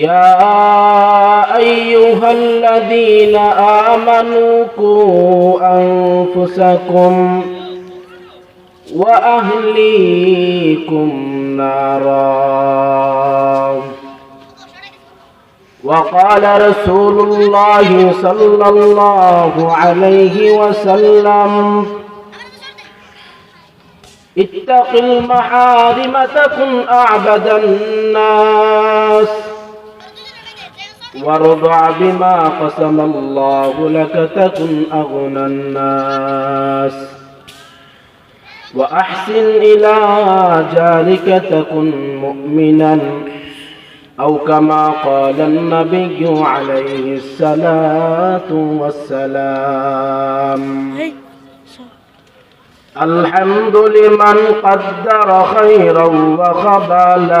يا أيها الذين آمنوا قوا أنفسكم وأهليكم نارا. وقال رسول الله صلى الله عليه وسلم اتق المحارم تكن أعبد الناس. وارضع بما قسم الله لك تكن أغنى الناس وأحسن إلى جارك تكن مؤمنا أو كما قال النبي عليه الصلاة والسلام الحمد لمن قدر خيرا وخبالا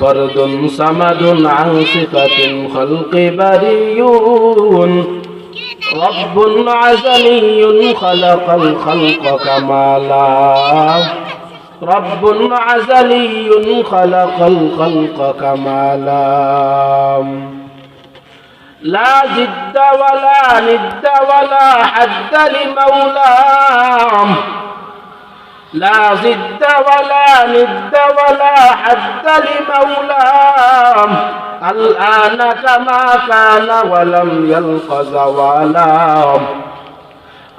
فرد صمد عن صفة خلق بريون رب عزلي خلق الخلق كمالا رب عزلي خلق الخلق كمالا لا جد ولا ند ولا حد لمولاه لا زد ولا ند ولا حد لمولاه الآن كما كان ولم يلق زوالا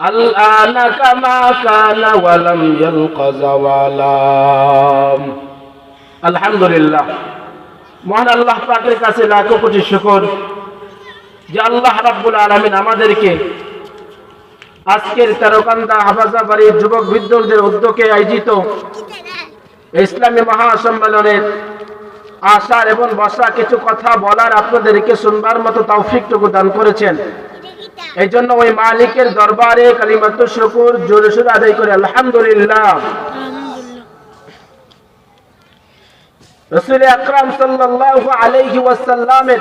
الآن كما كان ولم يلق زوالا الحمد لله মহান আল্লাহ পাকের কাছে লাখো কোটি শুকর যে আল্লাহ রাব্বুল আলামিন আমাদেরকে আজকের তেরোকান্দা হাফাজা বাড়ির যুবক বিদ্যুৎদের উদ্যোগে আয়োজিত ইসলামী মহাসম্মেলনের আসার এবং বসা কিছু কথা বলার আপনাদেরকে শুনবার মতো তৌফিকটুকু দান করেছেন। এই জন্য ওই মালিকের দরবারে কালিমাত শুকুর জোরে সুরে আদায় করে আলহামদুলিল্লাহ। রসুল আকরাম সাল্লাল্লাহু আলাইহি ওয়াসাল্লামের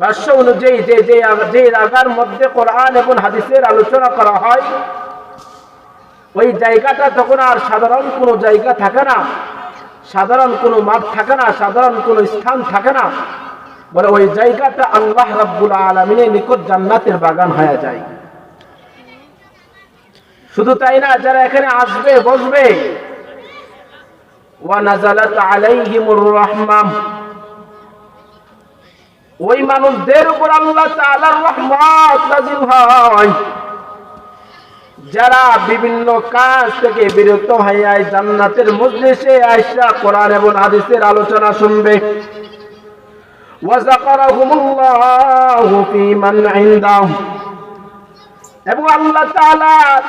ভাষ্য অনুযায়ী যে যে যে রাগার মধ্যে কোরআন এবং হাদিসের আলোচনা করা হয়, ওই জায়গাটা তখন আর সাধারণ কোনো জায়গা থাকে না। সাধারণ কোনো মাঠ থাকে না, সাধারণ কোনো স্থান থাকে না। বলে ওই জায়গাটা আল্লাহ রাব্বুল আলমিনের নিকট জান্নাতের বাগান হয়ে যায়। শুধু তাই না, যারা এখানে আসবে, বসবে। ওয়ানাজালাত আলাইহিমুর রাহমাম। ওই মানুষদের উপর আল্লাহ হয়। যারা বিভিন্ন কাজ থেকে বিরত হয়ে জান্নাতের মজলিসে আয়েশা কোরআন এবং হাদিসের আলোচনা শুনবে। মান এবং আল্লাহ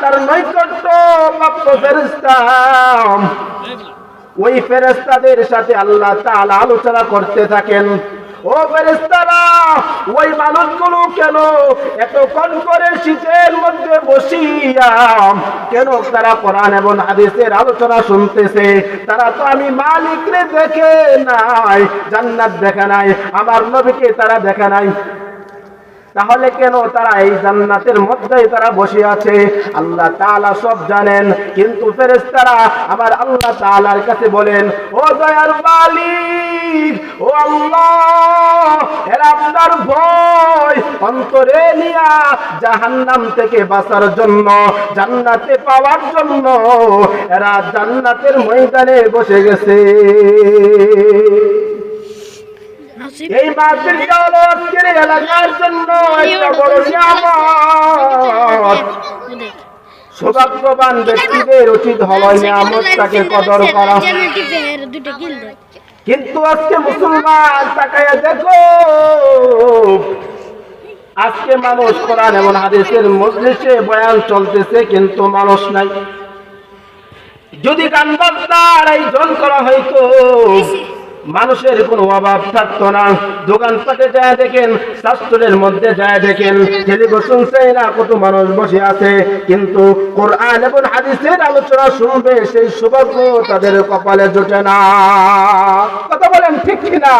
তার নৈকট্য ওই ফেরেশতাদের সাথে আল্লাহ আলোচনা করতে থাকেন। ও ফেরেস্তারা ওই মানুষগুলো কেন এতক্ষণ করে শীতের মধ্যে বসিয়া কেন তারা কোরআন এবং হাদিসের আলোচনা শুনতেছে? তারা তো আমি মালিকরে দেখে নাই, জান্নাত দেখে নাই, আমার নবীকে তারা দেখে নাই। তাহলে কেন তারা এই জান্নাতের মধ্যেই তারা বসে আছে? আল্লাহ তাআলা সব জানেন, কিন্তু ফেরেশতারা আবার আল্লাহ তাআলার কাছে বলেন, ও দয়ার মালিক, ও আল্লাহ, এরা আপনার ভয় অন্তরে নিয়া জাহান্নাম থেকে বাঁচার জন্য, জান্নাতে পাওয়ার জন্য এরা জান্নাতের ময়দানে বসে গেছে। নসিব এই মাহফিলটা হলো আজকের এলাকার জন্য একটা বড় নিয়ামত। সৌভাগ্যবান ব্যক্তিদের উচিত হলো নিয়ামতটাকে কদর করা। কিন্তু আজকে মুসলমান তাকায় দেখো আজকে মানুষ কোরআন এবং হাদিসের মজলিসে বয়ান চলতেছে কিন্তু মানুষ নাই। যদি গান বাজনার আয়োজন করা হয়তো মানুষের কোনো অভাব থাকতো না। দোকানপাটে যায় দেখেন, শাস্ত্রের মধ্যে যায় দেখেন টেলিভিশন চাই না কত মানুষ বসে আছে। কিন্তু কোরআন এবং হাদিসের আলোচনা শুনবে, সেই সৌভাগ্য তাদের কপালে জোটে না। কথা বলেন ঠিক কিনা?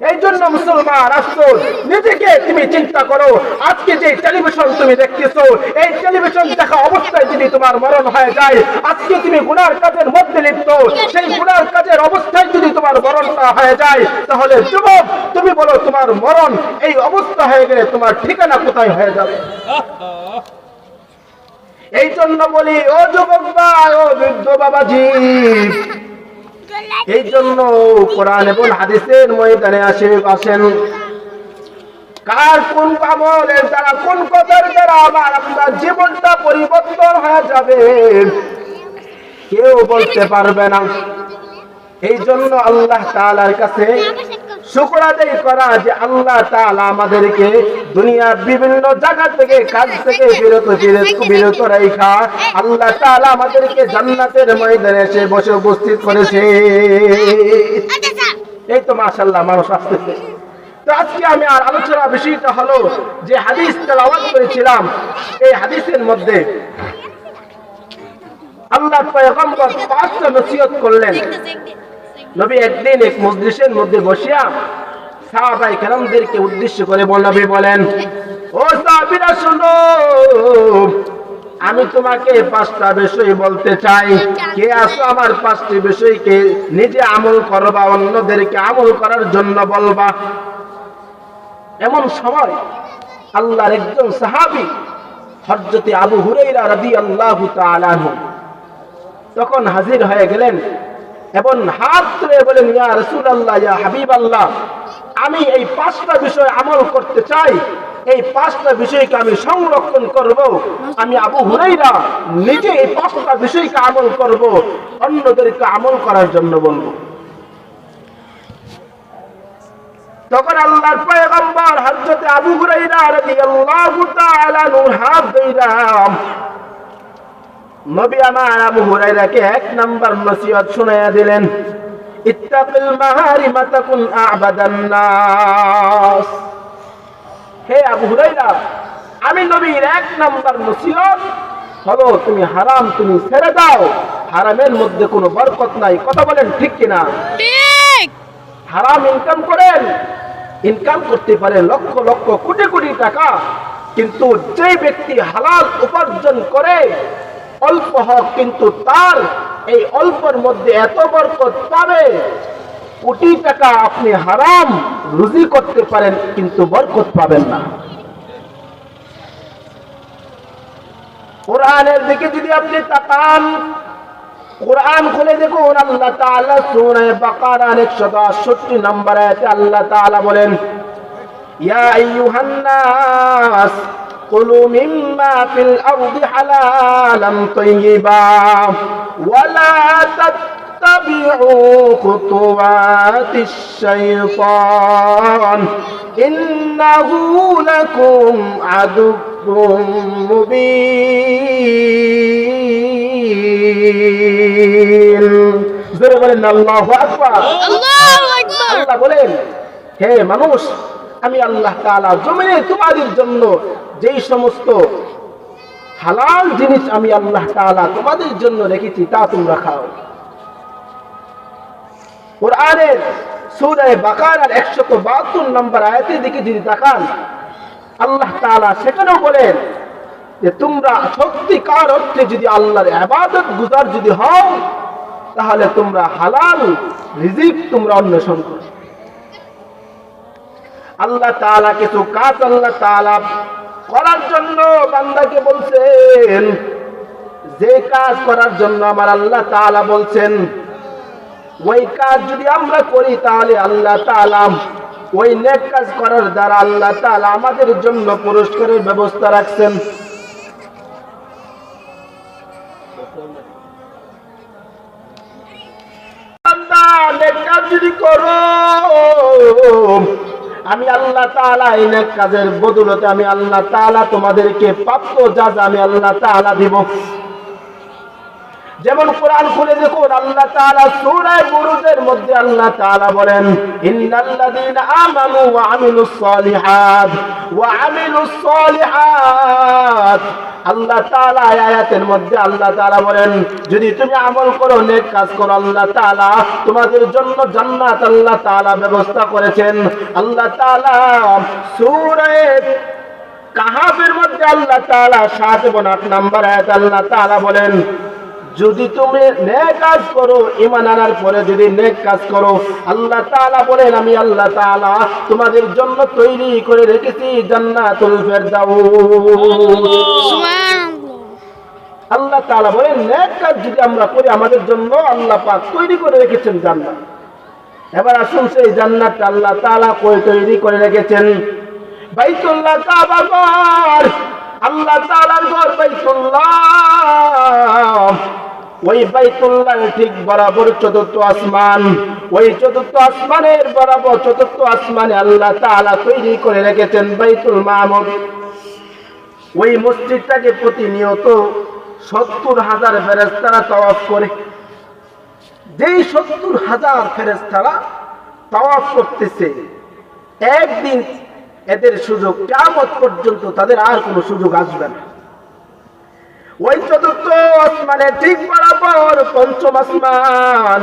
এই জন্য মুসলমান আফসোস নিজেকে তুমি চিন্তা করো। আজকে যে টেলিভিশন তুমি দেখতেছো, এই টেলিভিশন দেখা অবস্থায় যদি তোমার মরণ হয়ে যায়, আজকে তুমি গুনার কাজের মধ্যে লিপ্ত। সেই গুনার কাজের অবস্থায় যদি তোমার মরণটা হয়ে যায়, তাহলে যুবক, তুমি বলো তোমার মরণ এই অবস্থা হয়ে গেলে তোমার ঠিকানা কোথায় হয়ে যাবে? এই জন্য বলি, ও যুবক ভাই, ও বৃদ্ধ বাবাজি এই জন্য কোরআন এবং হাদিসের ময়দানে আসে, আসেন। কার কোন আমলের দ্বারা, কোন কথার দ্বারা আমার আপনার জীবনটা পরিবর্তন হয়ে যাবে? কেউ বলতে পারবে না। এই জন্য আল্লাহ তালার কাছে শুকর আদায় করা যে আল্লাহ তাআলা আমাদেরকে দুনিয়ার বিভিন্ন জায়গা থেকে, কাজ থেকে বিরত বিরত রেখা আল্লাহ তাআলা আমাদেরকে জান্নাতের ময়দানে এসে বসে উপস্থিত করেছে। এই তো মাশাল্লাহ মানুষ আসতেছে। তো আজকে আমি আর আলোচনা বিষয়টা হলো যে হাদিস তেলাওয়াত করেছিলাম, এই হাদিসের মধ্যে আল্লাহ পয়গম্বর পাঁচটা নসিহত করলেন। নবী একদিন এক মজলিসের মধ্যে বসিয়া সাহাবাই কেরামদেরকে উদ্দেশ্য করে বল নবী বলেন, ও সাহাবীরা, শুনো, আমি তোমাকে পাঁচটা বিষয় বলতে চাই। কে আসো আমার পাঁচটি বিষয়কে নিজে আমল করবা অন্যদেরকে আমল করার জন্য বলবা। এমন সময় আল্লাহর একজন সাহাবী হযরতে আবু হুরাইরা তাআলা আনহু তখন হাজির হয়ে গেলেন। এবং হাত তুলে বলেন, ইয়া রাসূলুল্লাহ, ইয়া হাবিবাল্লাহ, আমি এই পাঁচটা বিষয় আমল করতে চাই। এই পাঁচটা বিষয়কে আমি সংরক্ষণ করব। আমি আবু হুরাইরা নিজে এই পাঁচটা বিষয়কে আমল করব। অন্যদেরকে আমল করার জন্য বলব। তখন আল্লাহর পয়গম্বর হযরত আবু হুরাইরা রাদিয়াল্লাহু তাআলা নূর হাত ধইরাম নবী আমার আবু হুরাইরাকে এক নাম্বার নসিহত শুনাইয়া দিলেন ইত্তাকিল মাহারিমা তাকুন আ'বাদান নাস। হে আবু হুরাইরা আমি নবীর এক নাম্বার নসিহত হলো তুমি হারাম তুমি ছেড়ে দাও হারামের মধ্যে কোনো বরকত নাই কথা বলেন ঠিক কিনা? ঠিক। হারাম ইনকাম করেন ইনকাম করতে পারে লক্ষ লক্ষ কোটি কোটি টাকা কিন্তু যে ব্যক্তি হালাল উপার্জন করে অল্প হোক কিন্তু তার এই অল্পের মধ্যে এত বরকত পাবে। কোটি টাকা আপনি হারাম, রুজি করতে পারেন কিন্তু বরকত পাবেন না। কোরআনের দিকে যদি আপনি তাকান, কোরআন খুলে দেখুন, আল্লাহ তাআলা সূরা বাকারার 168 নম্বর আয়াতে আল্লাহ তাআলা বলেন, ইয়া আইয়ুহান কুলু মিম্মা ফিল আরদি হালালান তাইয়্যিবা ওয়া লা تتبعوا خطوات الشيطان إنه لكم عدو মুবিন জোরে বলেন আল্লাহু আকবার আল্লাহু আকবার আল্লাহ বলেন হে মানুষ আমি আল্লাহ তাআলা জমিনে তোমাদের জন্য যেই সমস্ত হালাল জিনিস আমি আল্লাহ তাআলা তোমাদের জন্য রেখেছি, তা তোমরা খাও। কোরআনের সূরা বাকারার 172 নম্বর আয়াতের দিকে যদি আল্লাহ তাআলা সেখানেও বলেন যে, তোমরা সত্যিকার অর্থে যদি আল্লাহর আবাদত গুজার যদি হও, তাহলে তোমরা হালাল রিজিক তোমরা অন্বেষণ করো। আল্লাহ তাআলা কিছু কাজ আল্লাহ তাআলা করার জন্য বান্দাকে বলছেন, যে কাজ করার জন্য আমার আল্লাহ তাআলা বলছেন, ওই কাজ যদি আমরা করি তাহলে আল্লাহ তাআলা ওই নেক কাজ করার দ্বারা আল্লাহ তাআলা আমাদের জন্য পুরস্কারের ব্যবস্থা রাখছেন। কাজ যদি করো আমি আল্লাহ তাআলা এই নেক কাজের বদলতে আমি আল্লাহ তালা তোমাদেরকে প্রাপ্য যা যা আমি আল্লাহ তাআলা দিব। যেমন কোরআন খুলে দেখুন, আল্লাহ তাআলা সূরা গুরুদের মধ্যে আল্লাহ তাআলা বলেন, ইন্নাল্লাযীনা আমানু ওয়া আমিলুস সালিহাত, ওয়া আমিলুস সালিহাত। আল্লাহ তাআলা আয়াতের মধ্যে আল্লাহ তাআলা বলেন, যদি তুমি আমল করো, নেক কাজ করো, আল্লাহ তাআলা তোমাদের জন্য জান্নাত আল্লাহ তাআলা ব্যবস্থা করেছেন। আল্লাহ তাআলা সূরা কাহাবের মধ্যে আল্লাহ তাআলা সাত এবং আট নম্বর আয়াত আল্লাহ তাআলা বলেন যদি তুমি নেক কাজ করো ইমান আনার পরে যদি নেক কাজ করো আল্লাহ তাআলা বলেন আমি আল্লাহ তাআলা তোমাদের জন্য তৈরি করে রেখেছি জান্নাতুল ফেরদাউস। সুবহানাল্লাহ। আল্লাহ তাআলা বলেন নেক কাজ যদি আমরা করি আমাদের জন্য আল্লাহ পাক তৈরি করে রেখেছেন জান্নাত। এবার আসুন সেই জান্নাতটা আল্লাহ তাআলা কই তৈরি করে রেখেছেন? বাইতুল্লাহ কাবা ঘর। আল্লাহ তাআলার ঘর বাইতুল্লাহ। ওই বাইতুল্লাহ ঠিক বরাবর চতুর্থ আসমান, ওই চতুর্থ আসমানের বরাবর চতুর্থ আসমানে আল্লাহ তাআলা তৈরি করে রেখেছেন বাইতুল মামুর। ওই মসজিদটাকে প্রতিনিয়ত সত্তর হাজার ফেরেস্তারা তওয়াফ করে। যেই সত্তর হাজার ফেরেস্তারা তওয়াফ করতেছে, একদিন এদের সুযোগ কেমন পর্যন্ত তাদের আর কোনো সুযোগ আসবে না। ওই চতুর্থ আসমানে ঠিক বরাবর পঞ্চম আসমান।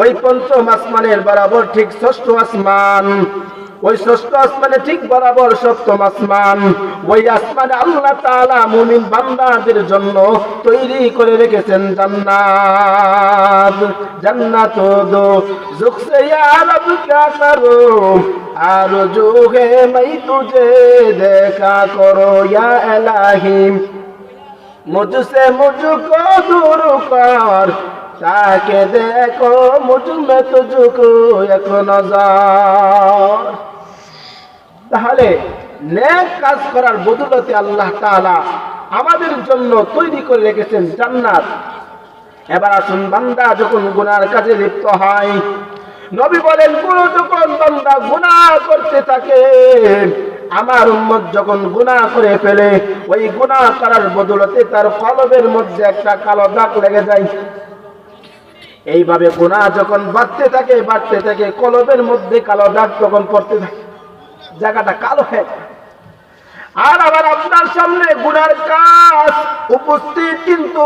ওই পঞ্চম আসমানের বরাবর ঠিক ষষ্ঠ আসমান। ওই ষষ্ঠ আসমানে ঠিক বরাবর সপ্তম আসমান। ওই আসমানে আল্লাহ তালা মুমিন বান্দাদের জন্য তৈরি করে রেখেছেন জান্নাত। জান্নাত দো জুখসে ইয়া রব আর যুগে মাই তুজে দেখা করো ইয়া এলাহিম। मुझसे मुझको दूर कर ताके देखो मुझ में तुझको एक नजर তাহলে নেক কাজ করার বদলতে আল্লাহ তাআলা আমাদের জন্য তৈরি করে রেখেছেন জান্নাত এবার আসুন বান্দা যখন গুনার কাজে লিপ্ত হয় নবী বলেন কোন যখন বান্দা গুনাহ করতে থাকে আমার উম্মত যখন গুনাহ করে ফেলে, ওই গুনাহ করার বদলতে তার কলবের মধ্যে একটা কালো দাগ লেগে যায় এইভাবে গুনাহ যখন বাড়তে থাকে বাড়তে থাকে, কলবের মধ্যে কালো দাগ তখন পড়তে থাকে, জায়গাটা কালো হয়ে যায়। আর আবার আপনার সামনে গুনার কাজ উপস্থিত, কিন্তু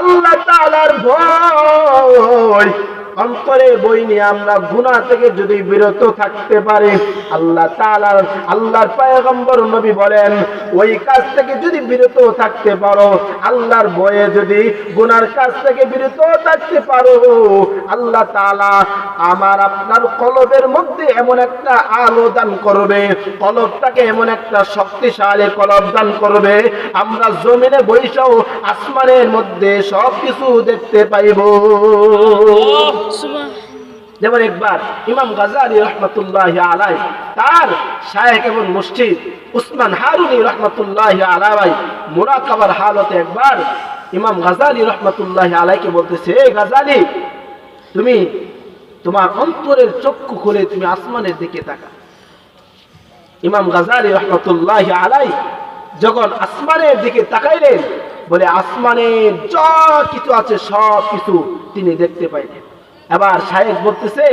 আল্লাহ তাআলার ভয় অন্তরে বই নিয়ে আমরা গুনাহ থেকে যদি বিরত থাকতে পারি, আল্লাহ তাআলার, আল্লাহর পয়গম্বর নবী বলেন, ওই কাজ থেকে যদি বিরত থাকতে পারো, আল্লাহর বয়ে যদি গুনার কাজ থেকে বিরত থাকতে পারো, আল্লাহ তালা আমার আপনার কলবের মধ্যে এমন একটা আলো দান করবে, কলবটাকে এমন একটা শক্তিশালী কলব দান করবে, আমরা জমিনে বৈশাও আসমানের মধ্যে সব কিছু দেখতে পাইব। যেমন একবার ইমাম গাজালি রহমতুল্লাহ আলাই তার শায়েক এবং মসজিদ উসমান হারুনি রহমতুল্লাহ আলাই মোরাকাবার হালতে একবার ইমাম গাজালি রহমতুল্লাহ আলাইকে বলতেছে, "এ গাজালি, তুমি তোমার অন্তরের চক্ষু খুলে তুমি আসমানের দিকে তাকা ইমাম গাজালি রহমতুল্লাহ আলাই যখন আসমানের দিকে তাকাইলেন, বলে, আসমানের যা কিছু আছে সব কিছু তিনি দেখতে পাইলেন। এবার সাহেব বলতেছে,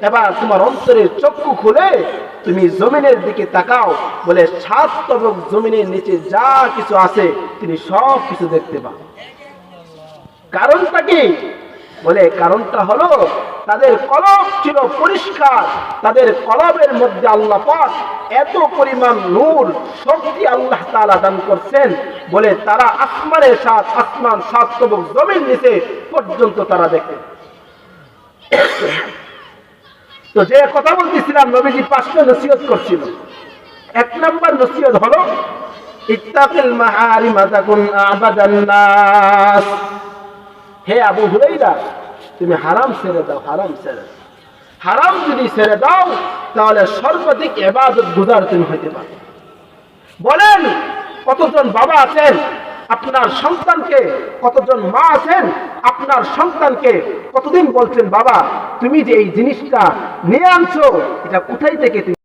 এবার তোমার অন্তরের চক্ষু খুলে তুমি জমিনের দিকে তাকাও। বলে সাত তবক জমিনের নিচে যা কিছু আছে তিনি সব কিছু দেখতে পান। কারণটা কি? বলে কারণটা হলো, তাদের কলব ছিল পরিষ্কার। তাদের কলবের মধ্যে আল্লাহ পাক এত পরিমাণ নূর, শক্তি আল্লাহ তাআলা দান করছেন। বলে তারা আসমানের সাত, আসমান সাত তবক জমিন নিচে পর্যন্ত তারা দেখে। তো যে কথা বলতেছিলাম, নবীজি পাঁচটা নসিহত করছিল। এক নম্বর নসিহত হলো, ইত্তাকিল মাহারিমা তাকুন আবাদান নাস। হে আবু হুরাইরা, তুমি হারাম ছেড়ে দাও, হারাম ছেড়ে হারাম যদি ছেড়ে দাও, তাহলে সর্বাধিক এবাদত গুজার তুমি হইতে পারো। বলেন, কতজন বাবা আছেন আপনার সন্তানকে কতজন মা আছেন? আপনার সন্তানকে কতদিন বলছেন, বাবা, তুমি যে এই জিনিসটা নিয়ে আনছো, এটা কোথায় থেকে তুমি